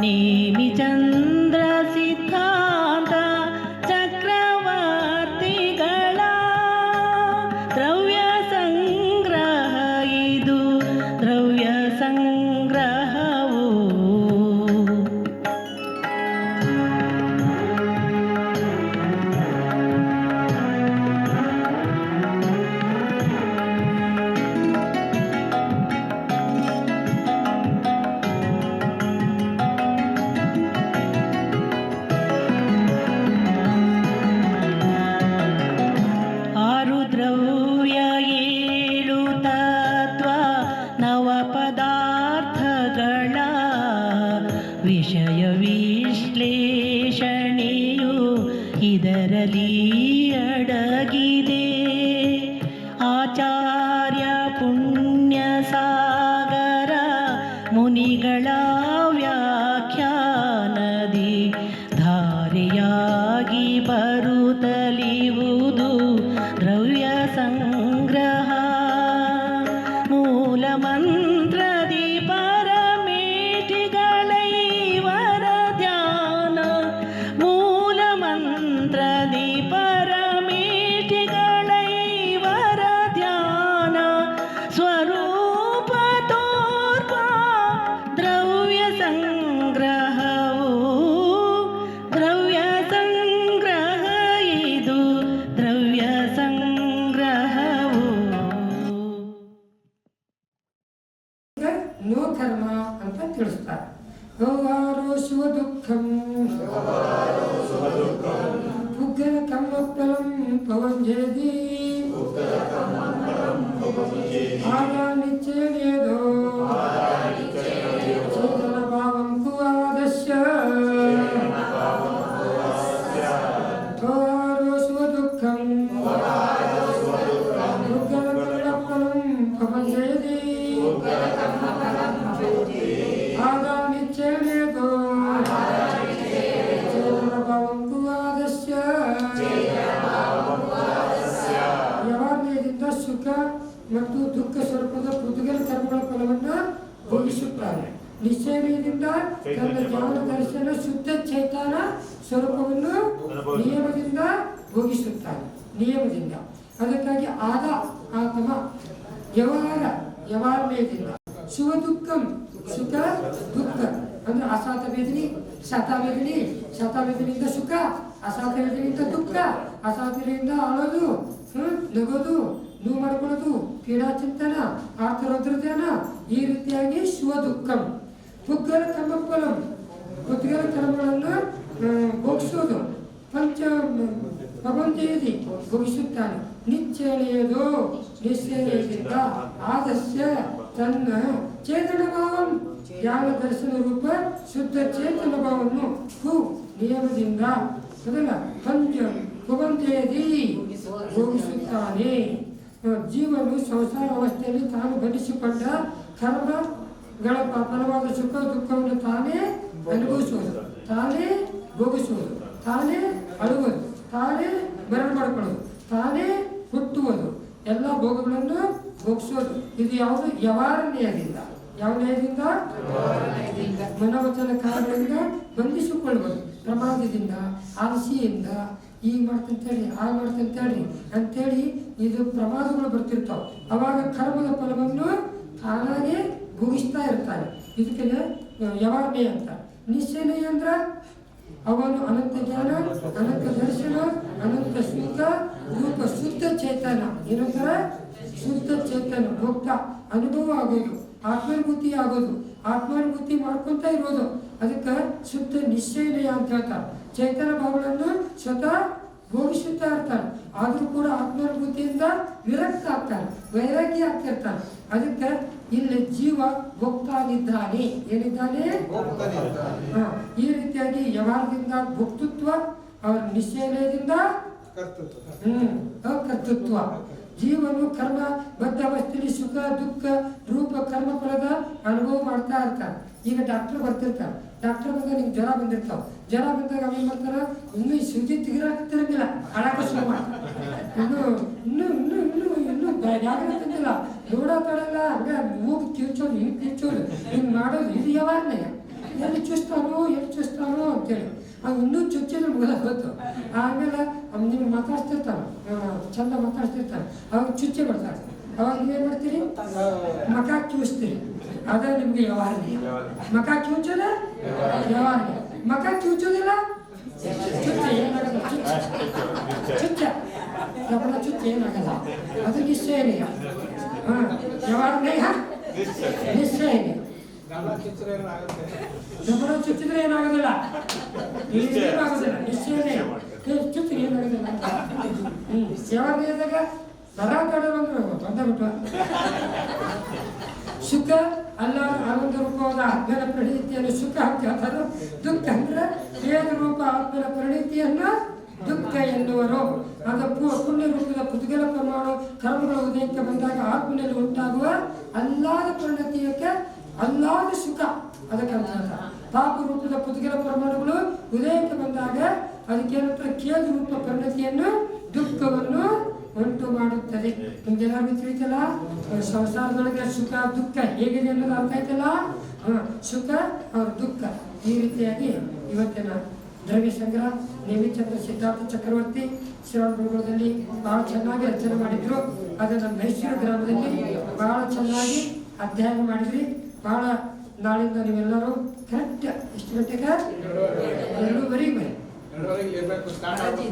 नेमि चन्द्र ಪದಾರ್ಥಗಳ ವಿಷಯ ವಿಶ್ಲೇಷಣೆಯು ಇದರಲ್ಲಿ ಅಡಗಿದೆ. ಆಚಾರ್ಯ ಪುಣ್ಯ ಸಾಗರ ಮುನಿಗಳ ನೋ ಕರ್ಮ ಅಂತ ತಿಳಿಸ್ತಾರೆ ವ್ಯವಹಾರೋ ಶಿವ ದುಃಖಂ ಉಗ್ರ ಕರ್ಮಫಲಂ ಪವಂಜೇದಿ ಆಗ ನಿಚ್ಚೇನೇದೋ ಮತ್ತು ದುಃಖ ಸ್ವರೂಪದ ಪೃಥ್ವಿಗಳ ಕರ್ಮಗಳ ಫಲವನ್ನು ಭೋಗಿಸುತ್ತಾರೆ. ನಿಶ್ಚಯದಿಂದ ತನ್ನ ಜ್ಞಾನ ದರ್ಶನ ಶುದ್ಧ ಚೇತನ ಸ್ವರೂಪವನ್ನು ನಿಯಮದಿಂದ ಭೋಗಿಸುತ್ತಾರೆ. ನಿಯಮದಿಂದ. ಅದಕ್ಕಾಗಿ ಆದ ಆತಮ ವ್ಯವಹಾರ ವ್ಯವಹಾರದಿಂದ ಶಿವ ದುಃಖಂ ಸುಖ ದುಃಖ. ಅಂದ್ರೆ ಅಸಾತ ವೇದನೆ ಶತ ವೇದನೆ ಶತ ವೇದನೆಯಿಂದ ಸುಖ ಅಸಾತ ವೇದನೆಯಿಂದ ದುಃಖ ಅಸಾತದಿಂದ ಅಳೋದು ಹ್ಮ್, ನಗೋದು. ನೋವು ಮಾಡ್ಕೊಳ್ಳೋದು ಕ್ರೀಡಾ ಚಿಂತನ ಆರ್ತರೌದ್ರಧ್ಯಾನ ಈ ರೀತಿಯಾಗಿ ಶಿವ ದುಃಖಂ ಪುಗ್ಗಲ ಕರ್ಮಫಲಂ ಪುದ್ಗಲ ಕರ್ಮಗಳನ್ನು ಭೋಗಿಸೋದು ಪಂಚ ಪ್ರಬಂಧೆಯಲ್ಲಿ ಭೋಗಿಸುತ್ತಾನೆ ನಿಶ್ಚಯನೆಯದು ನಿಶ್ಚಯದಿಂದ ಆದಸ್ಯ ತನ್ನ ಚೇತನ ಭಾವಂ ಜ್ಞಾನ ದರ್ಶನ ರೂಪ ಶುದ್ಧ ಚೇತನ ಭಾವವನ್ನು ಹೂ ನಿಯಮದಿಂದ ಅದಲ್ಲ ಪಂಚ ಪ್ರಬಂಧೆಯಲ್ಲಿ ಭೋಗಿಸುತ್ತಾನೆ ಜೀವನು ಸಂಸಾರ ಅವಸ್ಥೆಯಲ್ಲಿ ತಾನು ಘಟಿಸಿಕೊಂಡ ಕರ್ಮಗಳ ಫಲವಾದ ಸುಖ ದುಃಖವನ್ನು ತಾನೇ ಅನುಭವಿಸುವುದು. ತಾನೇ ಭೋಗಿಸುವುದು. ತಾನೇ ಅಳುವುದು. ತಾನೇ ಮರಣ ಮಾಡ್ಕೊಳ್ಳೋದು ತಾನೇ ಹುಟ್ಟುವುದು. ಎಲ್ಲ ಭೋಗಗಳನ್ನು ಭೋಗಿಸೋದು. ಇದು ಯಾವುದು? ಯವಾರ ನ್ಯಾಯದಿಂದ ಯಾವ ನ್ಯಾಯದಿಂದ ಮನೋವಚನ ಕಾರಣದಿಂದ ಬಂಧಿಸಿಕೊಳ್ಳುವುದು. ಪ್ರಮಾದದಿಂದ ಆಲಸಿಯಿಂದ ಈಗ ಮಾಡ್ತಂತೇಳಿ ಆಗ ಹೇಳಿ ಅಂತೇಳಿ ಇದು ಪ್ರಮಾದಗಳು ಬರ್ತಿರ್ತಾವ. ಅವಾಗ ಕರ್ಮದ ಫಲವನ್ನು ತಾನಾಗೆ ಭೋಗಿಸ್ತಾ ಇರ್ತಾರೆ. ಇದಕ್ಕೆ ಯವಾರ್ಣೆ ಅಂತ. ನಿಶ್ಚಯ ಅಂದ್ರ ಅವನು ಅನಂತ ಜ್ಞಾನ, ಅನಂತ ದರ್ಶನ, ಅನಂತ ಶುದ್ಧ ರೂಪ ಶುದ್ಧ ಚೇತನ. ಏನಂತರ? ಶುದ್ಧ ಚೇತನ ಭೋಕ್ತ ಅನುಭವ ಆಗೋದು, ಆತ್ಮಾನುಭೂತಿ ಆಗೋದು. ಆತ್ಮಾನುಭೂತಿ ಮಾಡ್ಕೊತಾ ಇರೋದು. ಅದಕ್ಕೆ ಶುದ್ಧ ನಿಶ್ಚಯ ಅಂತ ಹೇಳ್ತಾರೆ. ಚೈತನ್ಯ ಭಾವಗಳನ್ನು ಸ್ವತಃ ಭೋಗಿಸುತ್ತಾ ಇರ್ತಾರೆ ಆದರೂ ಕೂಡ ಆತ್ಮಾನುಭೂತಿಯಿಂದ ವಿರಕ್ತ ಆಗ್ತಾರೆ ವೈರಾಗ್ಯ ಆಗ್ತಿರ್ತಾರೆ ಅದಕ್ಕೆ ಇಲ್ಲಿ ಜೀವ ಭಕ್ತಾಗಿದ್ದಾನೆ ಏನಿದ್ದಾನೆ? ಹಾ, ಈ ರೀತಿಯಾಗಿ ವ್ಯವಹಾರದಿಂದ ಭೋಕ್ತೃತ್ವ ಅವರ ನಿಶ್ಚಯದಿಂದ ಹ್ಮ್ ಅಕರ್ತೃತ್ವ. ಜೀವನು ಕರ್ಮ ಬದ್ಧ ವಸ್ತಿ ಸುಖ ದುಃಖ ರೂಪ ಕರ್ಮ ಫಲದ ಅನುಭವ ಮಾಡ್ತಾ ಇರ್ತಾರೆ ಈಗ ಡಾಕ್ಟರ್ ಬರ್ತಿರ್ತಾರೆ ಡಾಕ್ಟರ್ ಬಂದಾಗ ನಿಂಗೆ ಜ್ವರ ಬಂದಿರ್ತಾವ ಜ್ವರ ಬಂದಾಗ ಅವೇನ್ ಮಾಡ್ತಾರ ಇನ್ನು ಈ ಸುದ್ದಿ ತೆಗಿರಾಕ್ತಿರಂಗಿಲ್ಲ ಅಳಕ ಶುರು ಮಾಡ್ತಾರೆ ಇನ್ನು ಇನ್ನು ಇನ್ನು ಇನ್ನು ಇನ್ನು ಜಾಗ್ರತೆ ತಂದಿಲ್ಲ ನೋಡೋತಾಡಲ್ಲ ಹಂಗ ಮೂಗು ಕಿರ್ಚೋದು ಹಿಂಗೆ ಕಿರ್ಚೋದು ಹಿಂಗೆ ಮಾಡೋದು ಇದು ಯಾವಾಗನೇ ಎಲ್ಲಿ ಚುಸ್ತಾನೋ ಎಲ್ಲಿ ಚುಸ್ತಾನೋ ಅಂತೇಳಿ ಅವ್ನು ಇನ್ನೂ ಚುಚ್ಚಿದ್ರೆ ಮುಗಿದ ಗೊತ್ತು ಆಮೇಲೆ ಅವ್ನು ನಿಮ್ಗೆ ಮಾತಾಡ್ತಿರ್ತಾನೆ ಆ, ಚಂದ ಮಾತಾಡ್ತಿರ್ತಾನೆ ಅವಾಗ ಚುಚ್ಚಿ ಬಿಡ್ತಾರೆ ಅವಾಗ ನೀವೇನು ಮಾಡ್ತೀರಿ ಮಕ ಕಿವಿಸ್ತೀರಿ ಅದ ನಿಮ್ಗೆ ವ್ಯವಹಾರನೇ. ಮಕ ಕಿವುಚೋದ ವ್ಯವಹಾರನೇ. ಮಕ ಕಿವುಚೋದಿಲ್ಲ ಚುಚ್ಚ. ಏನಾಗಲ್ಲ ಚುಚ್ಚ. ಚುಚ್ಚ. ಯಪ್ಪನ ಚುಚ್ಚ ಏನಾಗಲ್ಲ ಅದು ನಿಶ್ಚಯನೇ. ಹಾಂ. ನಿಶ್ಚಯ ನಿಶ್ಚಯನೇ. ಗಮನ ಚುಚ್ಚಿದ್ರೆ ಏನಾಗೋದಿಲ್ಲ? ಏನಾಗೋದಿಲ್ಲ ನಿಶ್ಚಯನೇ. ಚುಚ್ಚಿದ್ರೆ ಏನಾಗೋದಿಲ್ಲ ಯಾವಾಗ ಇದ್ದಾಗ ದರ ಕಡೆ ಬಂದ್ರೆ ತೊಂದರೆ ಬಿಟ್ಟು ಅಲ್ಲ ಆನಂದ ರೂಪವಾದ ಆತ್ಮನ ಪ್ರಣೀತಿಯನ್ನು ಸುಖ ಅಂತಾರೆ ದುಃಖ ಅಂದ್ರೆ ವೇದ ರೂಪ ಆತ್ಮನ ಪ್ರಣೀತಿಯನ್ನ ದುಃಖ ಎನ್ನುವರು ಆಗ ಪುಣ್ಯ ರೂಪದ ಪುದ್ಗಲ ಪ್ರಮಾಣ, ಕರ್ಮಗಳ ಉದಯಕ್ಕೆ ಬಂದಾಗ ಆತ್ಮನಲ್ಲಿ ಉಂಟಾಗುವ ಅಲ್ಲಾದ ಪರಿಣತಿಯಕ್ಕೆ ಅಲ್ಲಾದ ಸುಖ ಅದಕ್ಕೆ. ಪಾಪ ರೂಪದ ಪುದ್ಗಲ ಪ್ರಮಾಣಗಳು ಉದಯಕ್ಕೆ ಬಂದಾಗ ಅದಕ್ಕೆ ಕೇದು ರೂಪ ಪರಿಣತಿಯನ್ನು ದುಃಖವನ್ನು ಮಾಡುತ್ತದೆ ನಿಮ್ಗೆಲ್ಲರಿಗೂ ತಿಳಿತಲ್ಲ ಸಂಸಾರದೊಳಗೆ ಸುಖ, ದುಃಖ ಹೇಗಿದೆ ಅನ್ನೋದು ಅರ್ಥ ಆಯ್ತಲ್ಲ? ಸುಖ ಅವ್ರ ದುಃಖ. ಈ ರೀತಿಯಾಗಿ ಇವತ್ತಿನ ದ್ರವ್ಯ ಸಂಗ್ರಹ ನೇಮಿಚಂದ್ರ ಸಿದ್ಧಾರ್ಥ ಚಕ್ರವರ್ತಿ ಶ್ರೀರಾಮಪುರದಲ್ಲಿ ಬಹಳ ಚೆನ್ನಾಗಿ ರಚನೆ ಮಾಡಿದ್ರು. ಅದನ್ನು ಮೈಸೂರು ಗ್ರಾಮದಲ್ಲಿ ಬಹಳ ಚೆನ್ನಾಗಿ ಅಧ್ಯಯನ ಮಾಡಿದ್ರಿ. ಬಹಳ ನಾಳಿಂದ ನೀವೆಲ್ಲರೂ ಕರೆಕ್ಟ್ ಎಷ್ಟು ಗಂಟೆಗೆ? ಎರಡೂವರೆಗೆ ಬನ್ನಿ